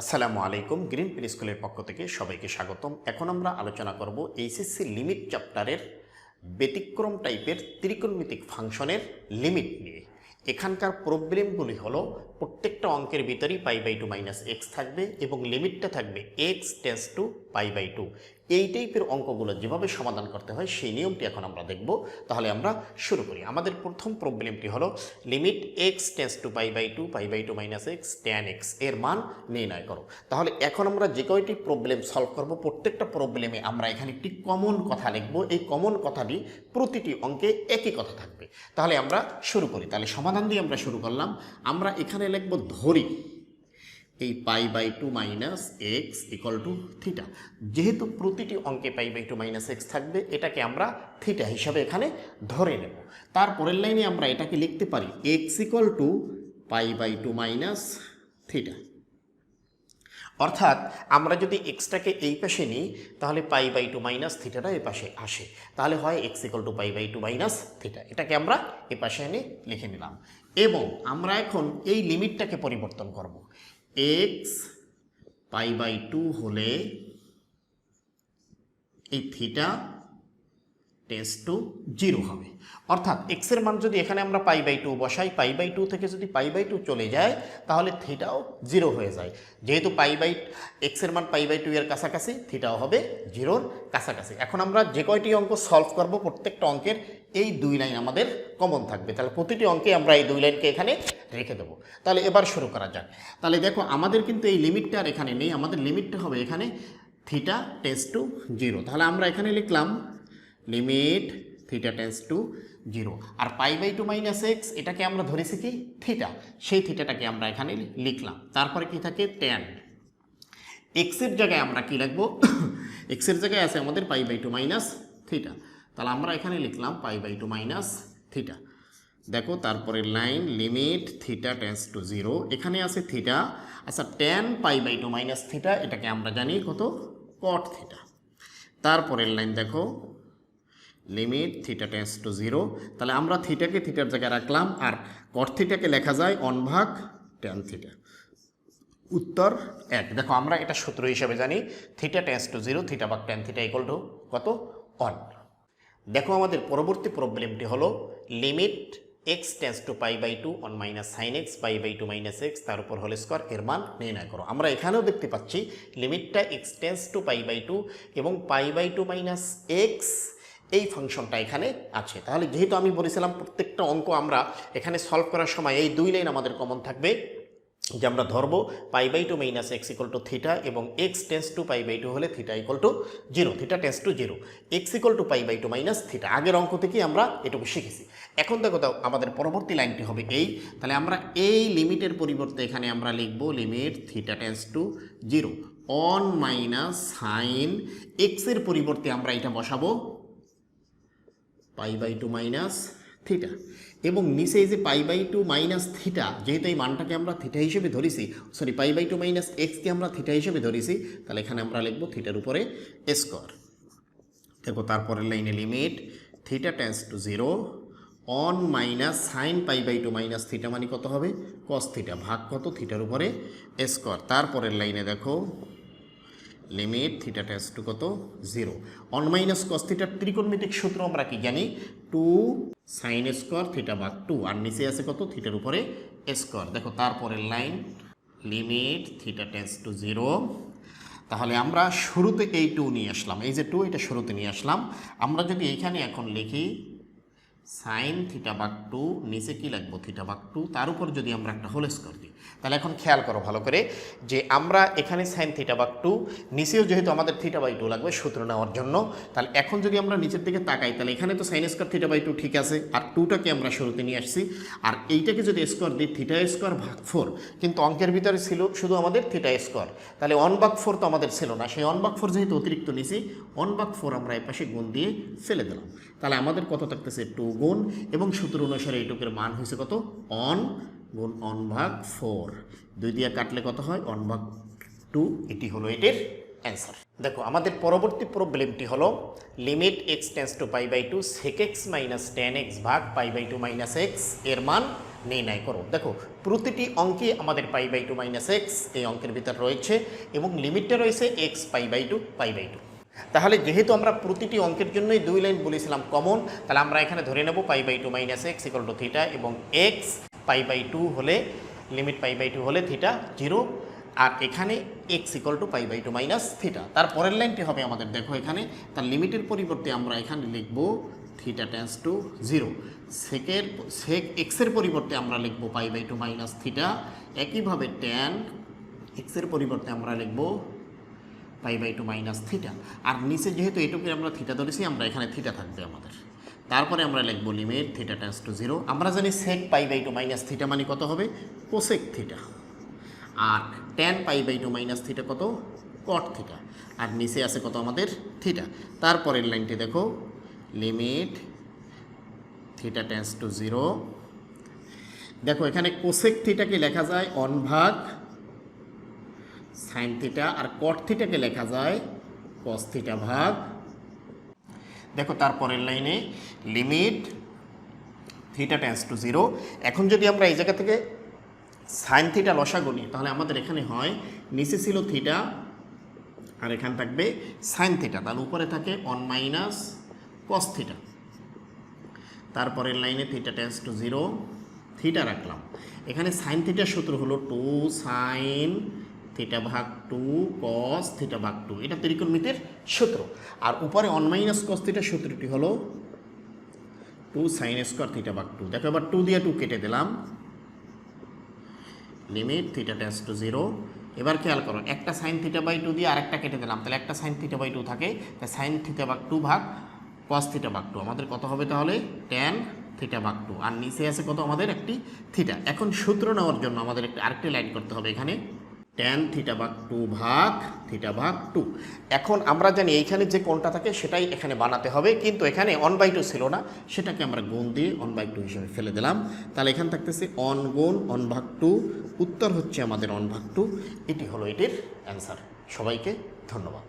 আসসালামু আলাইকুম, গ্রিন পিল স্কুলের পক্ষ থেকে সবাইকে স্বাগতম। এখন আমরা আলোচনা করব এইচএসসি লিমিট চ্যাপ্টারের ব্যতিক্রম টাইপের ত্রিকোণমিতিক ফাংশনের লিমিট নিয়ে। এখানকার প্রবলেমগুলি হলো প্রত্যেকটা অঙ্কের ভিতরেই pi by two minus x থাকবে এবং লিমিটটা থাকবে x tends to pi by two. এই টাইপের অঙ্কগুলো যেভাবে সমাধান করতে হয়, সেই নিয়মটি এখন আমরা দেখব। তাহলে আমরা শুরু করি। আমাদের প্রথম প্রবলেমটি হলো limit x tends to pi by two, pi by two minus x tan x, এর মান নির্ণয় করো। তাহলে এখন আমরা যে কয়টি প্রবলেম সলভ করব, প্রত্যেকটা প্রবলেমে আমরা এখানে একটি কমন কথা লিখব। এই কমন কথাটি প্রতিটি অঙ্কে একই কথা থাকবে। তাহলে আমরা শুরু করি। তাহলে সমাধান দিয়ে আমরা শুরু করলাম। আমরা এখানে লিখব ধরি। এই pi by two minus x equal to theta. যেহেতু প্রতিটি অঙ্কে pi by two minus x থাকবে, এটাকে আমরা থিটা হিসাবে এখানে ধরে নেব। তারপরের লাইনে আমরা এটাকে লিখতে পারি, x equal to pi by two minus theta. অর্থাৎ আমরা যদি এক্সটাকে এই পাশে নিই, তাহলে পাই বাই টু মাইনাস থিটাটা এ পাশে আসে। তাহলে হয় x equal to pi by two minus theta. এটাকে আমরা এ পাশে এনে লিখে নিলাম। এবং আমরা এখন এই লিমিটটাকে পরিবর্তন করব। এক্স পাই বাই টু হলে এই থিটা টেন্স টু জিরো হবে। অর্থাৎ এক্সের মান যদি এখানে আমরা পাই বাই টু বসাই, পাই বাই টু থেকে যদি পাই বাই টু চলে যায়, তাহলে থিটাও জিরো হয়ে যায়। যেহেতু পাই বাই এক্সের মান পাই বাই টু এর কাছাকাছি, থিটাও হবে জিরোর কাছাকাছি। এখন আমরা যে কয়টি অঙ্ক সলভ করব প্রত্যেকটা অঙ্কের, এই দুই লাইন আমাদের কমন থাকবে। তাহলে প্রতিটি অঙ্কে আমরা এই দুই লাইনকে এখানে রেখে দেবো। তাহলে এবার শুরু করা যাক। তাহলে দেখো, আমাদের কিন্তু এই লিমিটটা আর এখানে নেই। আমাদের লিমিটটা হবে এখানে থিটা টেন্স টু জিরো। তাহলে আমরা এখানে লিখলাম limit theta tends to zero R pi by two minus x এটাকে আমরা ধরেছি কি? থিটা সেই থিটাটাকে আমরা এখানে লিখলাম। তারপরে কি থাকে? টেন এক্সের জায়গায় আমরা কি লিখব? এক্সের জায়গায় আছে আমাদের pi by two minus theta তাহলে আমরা এখানে লিখলাম pi by two minus theta দেখো, তারপরে line limit theta tends to zero এখানে আছে থিটা আচ্ছা tan pi by two minus theta এটাকে আমরা জানি কত? কট থিটা তারপরের লাইন দেখো। Limit theta tends to zero তাহলে আমরা থিটাকে থিটার জায়গায় রাখলাম, আর কট থিটাকে লেখা যায় অন ভাগ টেন থিটা উত্তর এক। দেখো, আমরা এটা সূত্র হিসেবে জানি theta tends to zero theta ভাগ টেন থিটা ইকুয়াল টু কত? অন দেখো, আমাদের পরবর্তী প্রবলেমটি হলো limit x tends to pi by two one minus sine x pi by two minus x তার উপর হোল স্কোয়ার এর মান নির্ণয় করো। আমরা এখানেও দেখতে পাচ্ছি লিমিটটা x tends to pi by two এবং pi by two minus x এই ফাংশনটা এখানে আছে। তাহলে যেহেতু আমি বলেছিলাম প্রত্যেকটা অঙ্ক আমরা এখানে সলভ করার সময় এই দুই লাইন আমাদের কমন থাকবে, যে আমরা ধরবো pi by two minus x equal to theta এবং x tends to pi by two হলে theta equal to zero theta tends to zero x equal to pi by two minus theta আগের অঙ্ক থেকেই আমরা এটুকু শিখেছি। এখন দেখো আমাদের পরবর্তী লাইনটি হবে এই। তাহলে আমরা এই লিমিটের পরিবর্তে এখানে আমরা লিখব limit theta tends to zero one minus sine এক্সের পরিবর্তে আমরা এটা বসাবো। Pi by two minus theta. এবং নিচে যে pi by two minus theta, যেহেতু এই মানটাকে আমরা থিটা হিসেবে ধরেছি sorry pi by two minus এক্সকে আমরা থিটা হিসেবে ধরেছি, তাহলে এখানে আমরা লিখব থিটার উপরে স্কোয়ার। দেখো, তারপরের লাইনে limit, theta tends to zero, one minus sine pi by two minus theta মানে কত হবে? কস থিটা, ভাগ কত? থিটার উপরে স্কোয়ার। তারপরের লাইনে দেখো লিমিট থিটা টেন্স টু কত? জিরো অন মাইনাস কস থিটার ত্রিকোণমিতিক সূত্র আমরা কি জানি? টু সাইন স্কোয়ার থিটা ভাগ টু আর নিচে আছে কত? থিটার উপরে স্কোয়ার দেখো তারপরের line limit theta tends to zero তাহলে আমরা শুরুতে এই টু নিয়ে আসলাম। এই যে টু এটা শুরুতে নিয়ে আসলাম। আমরা যদি এইখানে এখন লিখি সাইন থিটা বাক টু নিচে কি লাগবো? থিটা বাক টু তার উপর যদি আমরা একটা হোল স্কোয়ার দিই, তাহলে এখন খেয়াল করো ভালো করে যে আমরা এখানে সাইন থিটা বাক টু নিচেও যেহেতু আমাদের থিটা বাই টু লাগবে সূত্র নেওয়ার জন্য, তাহলে এখন যদি আমরা নিচের দিকে তাকাই, তাহলে এখানে তো sine square theta by two ঠিক আছে, আর টুটাকে আমরা শুরুতে নিয়ে আসছি, আর এইটাকে যদি স্কোয়ার দিই থিটা স্কোয়ার ভাগ ফোর কিন্তু অঙ্কের ভিতরে ছিল শুধু আমাদের থিটা স্কোয়ার তাহলে অন বাক ফোর তো আমাদের ছিল না, সেই অন বাক ফোর যেহেতু অতিরিক্ত নিছি অন বাক ফোর আমরা এই পাশে গুণ দিয়ে ফেলে দিলাম, তাহলে আমাদের কত থাকতেছে? টু গুণ এবং সূত্র অনুসারে এইটুকের মান হয়েছে কত? অন গুণ অন ভাগ ফোর। দুই দিয়ে কাটলে কত হয়? অন ভাগ টু। এটি হলো এটির অ্যান্সার। দেখো, আমাদের পরবর্তী প্রবলেমটি হলো limit x tends to pi by two sec x minus tan x ভাগ পাই বাই টু মাইনাস এক্সের মান নির্ণয় করো। দেখো, প্রতিটি অঙ্কে আমাদের pi by two minus x এই অঙ্কের ভিতর রয়েছে এবং লিমিটটা রয়েছে x pi by two pi by two. তাহলে যেহেতু আমরা প্রতিটি অঙ্কের জন্যই দুই লাইন বলেছিলাম কমন, তাহলে আমরা এখানে ধরে নেব pi by two minus x equal to theta এবং এক্স পাই বাই টু হলে, লিমিট পাই বাই টু হলে থিটা জিরো, আর এখানে x equal to pi by two minus theta. তার পরের লাইনটি হবে আমাদের, দেখো এখানে, তার লিমিটের পরিবর্তে আমরা এখানে লিখব থিটা টেন্স টু জিরো। সেকের, সেক, এক্সের পরিবর্তে আমরা লিখব pi by two minus theta. একইভাবে ট্যান এক্সের পরিবর্তে আমরা লিখব pi by two minus theta. আর নিচে যেহেতু এটুকু আমরা থিটা ধরেছি, আমরা এখানে থিটা থাকবে আমাদের। তারপরে আমরা লিখব limit theta tends to zero আমরা জানি sec pi by two minus theta মানে কত হবে? Cosec theta. R tan pi by two minus theta কত? Cot theta. আর নিচে আছে কত আমাদের? থিটা। তারপরের লাইনটি দেখো। Limit theta tends to zero দেখো এখানে কোসেক থিটাকে লেখা যায় অন ভাগ সাইন থিটা আর কট থিটাকে লেখা যায় কস থিটা ভাগ। দেখো তারপরের লাইনে limit theta tends to zero এখন যদি আমরা এই জায়গা থেকে সাইন থিটা লসাগু নিই, তাহলে আমাদের এখানে হয় নিচে ছিল থিটা আর এখানে থাকবে সাইন থিটা তার উপরে থাকে অন মাইনাস কস থিটা তারপরের লাইনে theta tends to zero theta রাখলাম। এখানে সাইন থিটার সূত্র হলো টু সাইন থিটা ভাগ টু কস থিটা ভাগ টু এটা ত্রিকোণমিতির সূত্র। আর উপরে অন মাইনাস কস থিটার সূত্রটি হলো টু সাইন স্কোয়ার থিটা ভাগ টু দেখো, এবার টু দিয়ে টু কেটে দিলাম। Limit theta tends to zero এবার খেয়াল করো, একটা সাইন থিটা বাই টু দিয়ে আরেকটা কেটে দিলাম। তাহলে একটা সাইন থিটা বাই টু থাকে, তাই সাইন থিটা ভাগ টু ভাগ কস থিটা ভাগ টু আমাদের কত হবে তাহলে? ট্যান থিটা ভাগ টু আর নিচে আছে কত? আমাদের একটি থিটা এখন সূত্র নেওয়ার জন্য আমাদের একটি আরেকটি লাইন করতে হবে এখানে। ট্যান থিটা ভাগ টু ভাগ থিটা ভাগ টু এখন আমরা জানি এইখানে যে কোনটা থাকে সেটাই এখানে বানাতে হবে, কিন্তু এখানে অন বাই টু ছিল না। সেটাকে আমরা গুণ দিয়ে অন বাই টু হিসেবে ফেলে দিলাম। তাহলে এখানে থাকতেছে অন গুণ অন ভাগ টু উত্তর হচ্ছে আমাদের অন ভাগ টু এটি হলো এটির অ্যান্সার সবাইকে ধন্যবাদ।